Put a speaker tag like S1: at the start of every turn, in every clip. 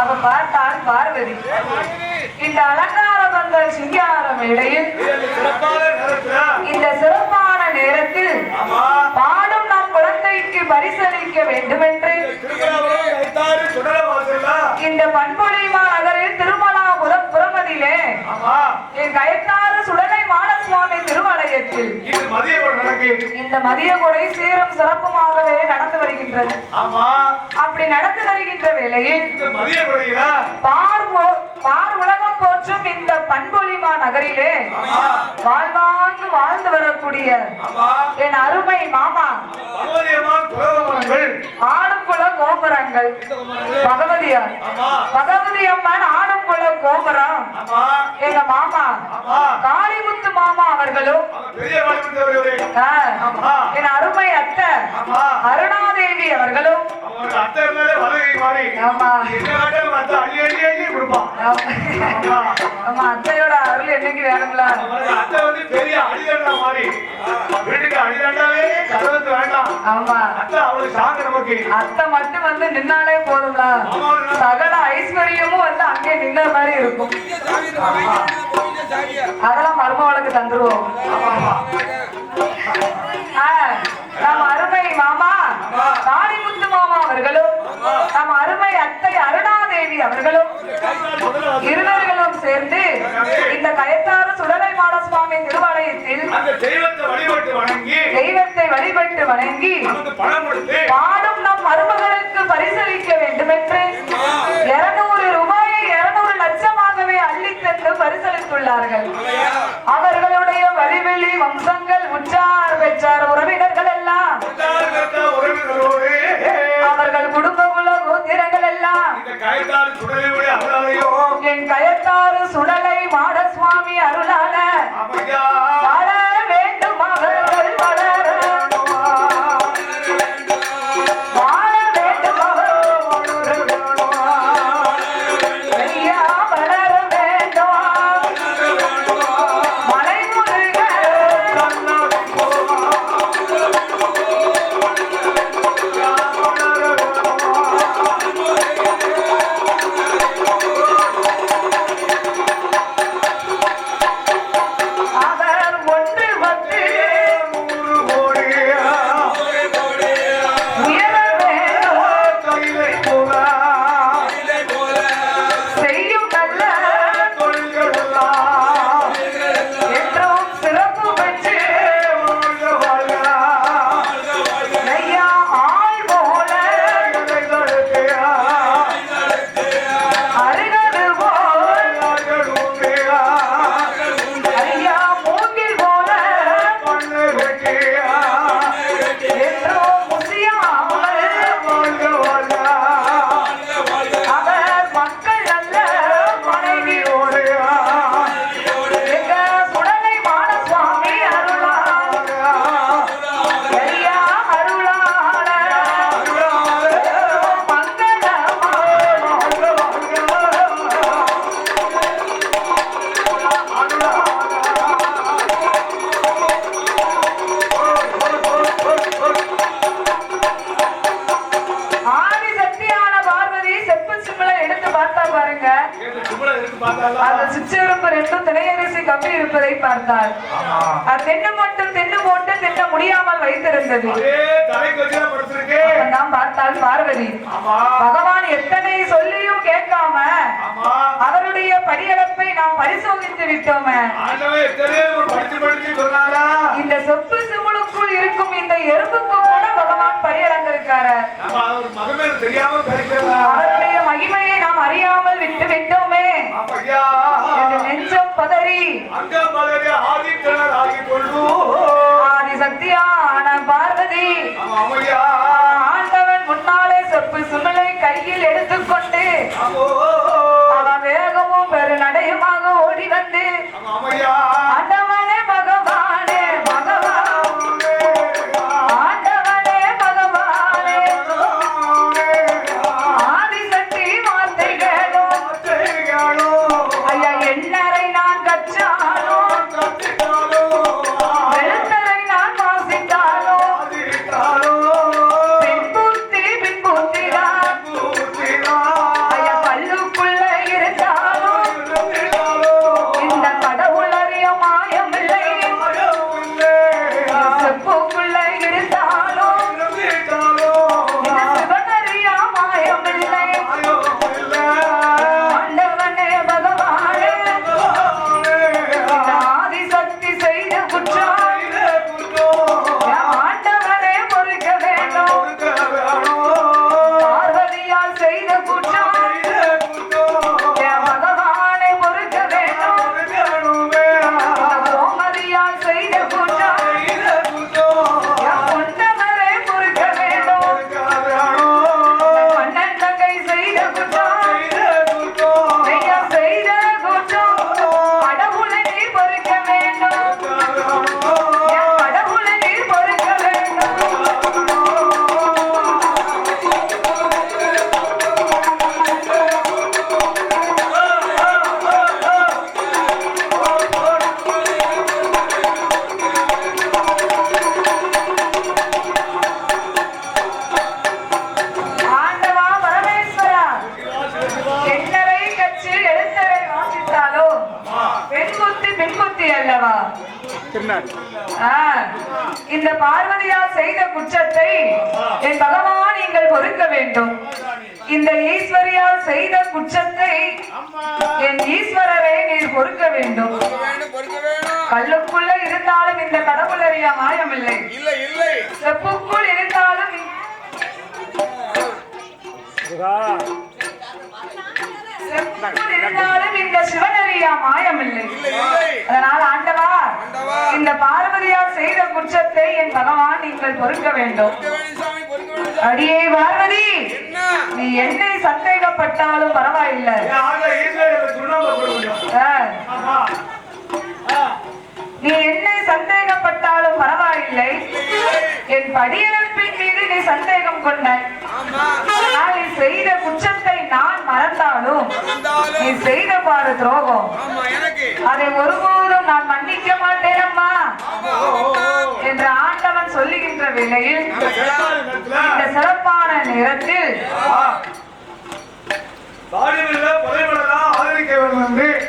S1: அப்ப பார்த்தால் பார்வதி. இந்த அலங்கார
S2: சிறப்பான நேரத்துல
S1: இந்த சிறப்பான நேரத்தில் பாடும் நம் குழந்தைக்கு பரிசளிக்க
S2: சுடல வாசல்ல
S1: இந்த பண்பொழிமா நகரில் திருமலாபுரம் புறமதியிலே என் கயத்தாறு சுடலை மாடசுவாமி திருவாலயத்தில் இந்த மதிய கொடை சீரும் சிறப்புமாகவே நடந்து வருகின்றது. அப்படி நடந்து வருகின்ற வேளையில் பார் உலகம் போற்றும் இந்த பண்பொழிமா நகரிலே வாழ்வாங்கு வாழ்ந்து வரக்கூடிய என் அருமை மாமா. ஆடுங்குள கோபுரங்கள். பகவதியார். பகவதி அம்மன் ஆடுங்குள கோபுரம். எங்க மாமா. காளிமுத்து மாமா அவர்களும் ஆ,
S2: ஆமா
S1: என் அருமை அத்தை அருணாதேவி அவர்களும்
S2: அத்தை இருந்தாலே வலகை மாறி.
S1: ஆமா.
S2: என்ன வேண்டாம் அத்தை அள்ளி அள்ளி அள்ளி கொடுப்பான் ஆமா.
S1: ஆமா அத்தையோட அருள் என்னைக்கு வேணும்ல?
S2: அவனுக்கு அத்தை வந்து பெரிய அடிதண்டா மாறி. வீட்டுக்கு அடிதண்டாவே கதவுக்கு வேண்டாம்.
S1: ஆமா.
S2: அத்தை அவளுக்கு நமக்கு.
S1: அத்தை மட்டும் வந்து நின்னாலே போதும்ல?
S2: ஆமா
S1: சகல ஐஸ்வர்யமும் வந்து அங்கே நின்ன மாதிரி இருக்கும். அதெல்லாம் மருமகளுக்கு தந்துருவோம்.
S2: ஆமா
S1: ஆ, நம்ம அருமை மாமா காளிமுத்து மாமா அவர்களும் நம்ம அருமை அத்தை அருணாதேவி அவர்களும் இருவர்களும் சேர்ந்து இந்த கயத்தாறு சுடலை மாடசுவாமி திருவாலயத்தில்
S2: அந்த தெய்வத்தை வழிபட்டு வணங்கி
S1: பாடும் நம் மருமகளுக்கு பரிசளிக்க வேண்டுமென்று இருநூறு ரூபாயை இருநூறு லட்சமாகவே அள்ளி தந்து பரிசளித்துள்ளார்கள். அவர்களுடைய வழிவெளி வம்சங்கள் உற்றார் பெற்றார் உறவினர்கள் எல்லாம் என் கயத்தாறு சுடலை மாடசுவாமி அருளால. அந்த சிற்றெரும்பு ரெண்டும் திரையரிசி கம்பி இருப்பதை பார்த்தார். அது தென்னு மட்டும் தென்னு போட்டு தின்ன முடியாமல் வைத்திருந்தது. தான் பார்த்தால் பார்வதி பகவான் எத்தனை சொல்லியும் கேட்காம அவருடைய படியளப்பை நாம் பரிசோதித்து விட்டோமே. இந்த சொப்பு சிமுளுக்குள் இருக்கும் இந்த எறும்புக்கு கூட பகவான்
S2: பேசுறா
S1: அவருடைய மகிமையை நாம் அறியாமல் விட்டு விட்டோமே. நெஞ்சம் பதறி.
S2: அங்க மலரே ஆதித்தனர் ஆகி கொள்ளு
S1: ஆதி சக்தியான பார்வதி. ஆண்டவன் முன்னாலே செப்பு சுமலை கையில் எடுத்துக்கொண்டு அவன் வேகமும் பெரு நடையுமாக ஓடி வந்து வேண்டும். கல்லுக்குள்ள இருந்தாலும் இந்த கடவுள் அறிய மாயமில்லை.
S3: இல்லை இல்லை.
S1: செப்புக்குள் இருந்தாலும் இருந்தாலும் இந்த சிவனறியா மாயமில்லை. அதனால் ஆண்டவா. இந்த பார்வதியால் செய்த குற்றத்தை என் பகவான் நீங்கள் பொறுக்க வேண்டும். அடியே பார்வதி நீ என்னை சந்தேகப்பட்டாலும் பரவாயில்லை. நீ என்னை சந்தேகப்பட்டாலும் பரவாயில்லை. என் படியளப்பின் மீது நீ சந்தேகம் கொண்டாய்
S3: ஆமா.
S1: ஆனால் நீ செய்த குற்றத்தை நான் மறந்தாலும் நீ செய்த பாரு துரோகம்.
S3: ஆமா எனக்கு.
S1: அதை ஒருபோதும் நான் மன்னிக்க மாட்டேன் அம்மா. என்று ஆண்டவன் சொல்லுகின்ற வேளையில் இந்த சிறப்பான நேரத்தில்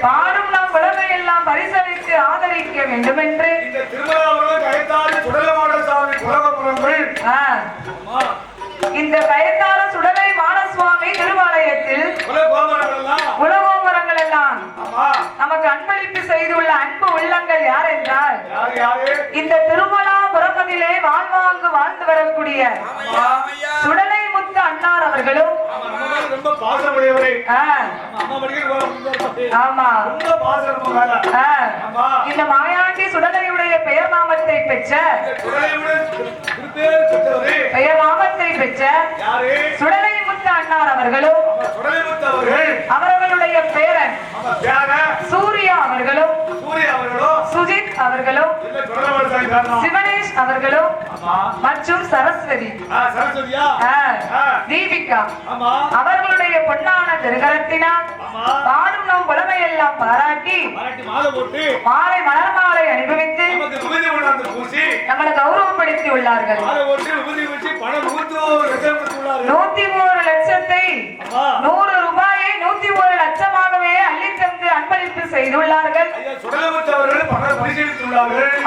S1: பாடும் உலகையெல்லாம் பரிசளித்து ஆதரிக்க வேண்டும் என்று
S2: இந்த திருமணம் கைத்தாறு சுடலமாட சாமி குலகபுரங்கள்
S1: ஆ, இந்த கயத்தார சுடலை மானசுவாமி திருவாலயத்தில் உலகோமரங்கள் எல்லாம் நமக்கு அன்பளிப்பு செய்துள்ள அன்பு உள்ளங்கள் யார் என்றால் இந்த திருமலா புறப்பதிலே வாழ்வாங்கு வாழ்ந்து வரக்கூடிய சுடலை முத்து அன்னார் அவர்களும் இந்த மாயாண்டி சுடலையுடைய பெயர் நாமத்தை பெற்ற பெயர் நாமத்தை பெற்ற சுடலை முத்து அன்னார் அவர்களும் அவர்களுடைய பேரன் சூர்யா அவர்களும் சுஜித் அவர்களும் சிவனேஷ் அவர்களும் மற்றும் சரஸ்வதி. தீபிகா. அவர்களுடைய பொன்னான திருகரத்தினால் பாடும் நம் புலமையெல்லாம் பாராட்டி
S2: பாராட்டி மாலை
S1: மலர் மாலை
S2: பூசி
S1: நம்மளை கௌரவப்படுத்தி உள்ளார்கள்.
S2: நூத்து
S1: ஒரு லட்சத்தை நூறு ரூபாயை நூத்தி ஒரு லட்சமாகவே அள்ளித் தந்து அன்பளிப்பு செய்துள்ளார்கள்.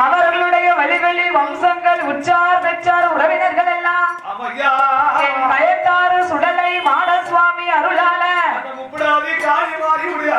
S1: அவர்களுடைய வழிவழி வம்சங்கள் உற்றார் பெற்றார் உறவினர்கள் எல்லாம் என் பயத்தாறு சுடலை மாடசுவாமி அருளால
S2: அந்த முப்படாதி மாறி உடைய